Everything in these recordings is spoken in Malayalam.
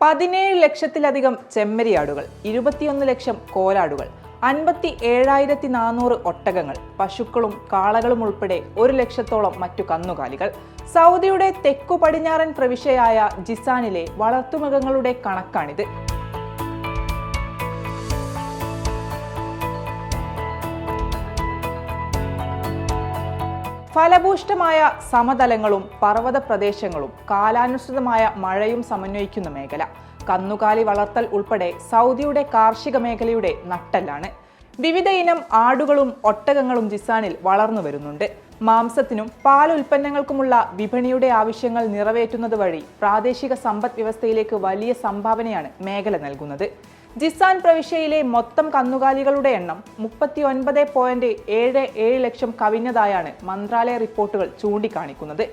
പതിനേഴ് ലക്ഷത്തിലധികം ചെമ്മരിയാടുകൾ ഇരുപത്തിയൊന്ന് ലക്ഷം കോലാടുകൾ അൻപത്തി ഏഴായിരത്തി നാനൂറ് ഒട്ടകങ്ങൾ പശുക്കളും കാളകളും ഉൾപ്പെടെ ഒരു ലക്ഷത്തോളം മറ്റു കന്നുകാലികൾ. സൗദിയുടെ തെക്കു പടിഞ്ഞാറൻ പ്രവിശ്യയായ ജിസാനിലെ വളർത്തുമൃഗങ്ങളുടെ കണക്കാണിത്. ഫലഭൂഷ്ടമായ സമതലങ്ങളും പർവത പ്രദേശങ്ങളും കാലാനുസൃതമായ മഴയും സമന്വയിക്കുന്ന മേഖല. കന്നുകാലി വളർത്തൽ ഉൾപ്പെടെ സൗദിയുടെ കാർഷിക മേഖലയുടെ നട്ടെല്ലാണ്. വിവിധ ഇനം ആടുകളും ഒട്ടകങ്ങളും ജിസാനിൽ വളർന്നു വരുന്നുണ്ട്. മാംസത്തിനും പാൽ ഉൽപ്പന്നങ്ങൾക്കുമുള്ള വിപണിയുടെ ആവശ്യങ്ങൾ നിറവേറ്റുന്നത് വഴി പ്രാദേശിക സമ്പദ് വ്യവസ്ഥയിലേക്ക് വലിയ സംഭാവനയാണ് മേഖല നൽകുന്നത്. ജിസാൻ പ്രവിശ്യയിലെ മൊത്തം കന്നുകാലികളുടെ എണ്ണം മുപ്പത്തി ഒൻപത് പോയിന്റ് ഏഴ് ഏഴ് ലക്ഷം കവിഞ്ഞതായാണ് മന്ത്രാലയ റിപ്പോർട്ടുകൾ ചൂണ്ടിക്കാണിക്കുന്നത്.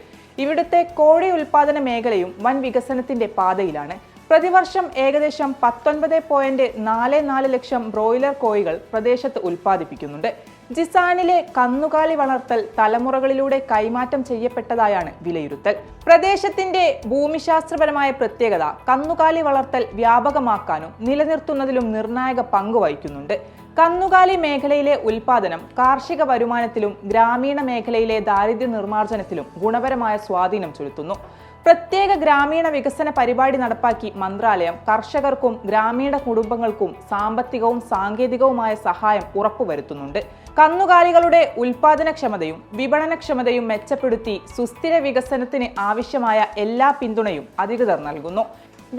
ഇവിടുത്തെ കോഴി ഉൽപാദന മേഖലയും വൻ വികസനത്തിന്റെ പാതയിലാണ്. പ്രതിവർഷം ഏകദേശം പത്തൊൻപത് പോയിന്റ് നാല് നാല് ലക്ഷം ബ്രോയിലർ കോഴികൾ പ്രദേശത്ത് ഉൽപ്പാദിപ്പിക്കുന്നുണ്ട്. ജിസാനിലെ കന്നുകാലി വളർത്തൽ തലമുറകളിലൂടെ കൈമാറ്റം ചെയ്യപ്പെട്ടതായാണ് വിലയിരുത്തൽ. പ്രദേശത്തിന്റെ ഭൂമിശാസ്ത്രപരമായ പ്രത്യേകത കന്നുകാലി വളർത്തൽ വ്യാപകമാക്കാനും നിലനിർത്തുന്നതിലും നിർണായക പങ്ക് വഹിക്കുന്നുണ്ട്. കന്നുകാലി മേഖലയിലെ ഉൽപാദനം കാർഷിക വരുമാനത്തിലും ഗ്രാമീണ മേഖലയിലെ ദാരിദ്ര്യ നിർമ്മാർജനത്തിലും ഗുണപരമായ സ്വാധീനം ചെലുത്തുന്നു. പ്രത്യേക ഗ്രാമീണ വികസന പരിപാടി നടപ്പാക്കി മന്ത്രാലയം. കർഷകർക്കും ഗ്രാമീണ കുടുംബങ്ങൾക്കും സാമ്പത്തികവും സാങ്കേതികവുമായ സഹായം ഉറപ്പുവരുത്തുന്നുണ്ട്. കന്നുകാലികളുടെ ഉൽപാദനക്ഷമതയും വിപണനക്ഷമതയും മെച്ചപ്പെടുത്തി സുസ്ഥിര വികസനത്തിന് ആവശ്യമായ എല്ലാ പിന്തുണയും അധികൃതർ നൽകുന്നു.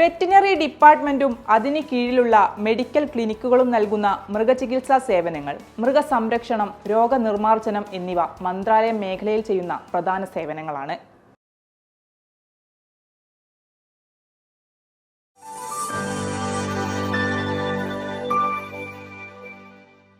വെറ്റിനറി ഡിപ്പാർട്ട്മെന്റും അതിന് കീഴിലുള്ള മെഡിക്കൽ ക്ലിനിക്കുകളും നൽകുന്ന മൃഗചികിത്സാ സേവനങ്ങൾ മൃഗസംരക്ഷണം രോഗനിർമ്മാർജനം എന്നിവ മന്ത്രാലയം മേഖലയിൽ ചെയ്യുന്ന പ്രധാന സേവനങ്ങളാണ്.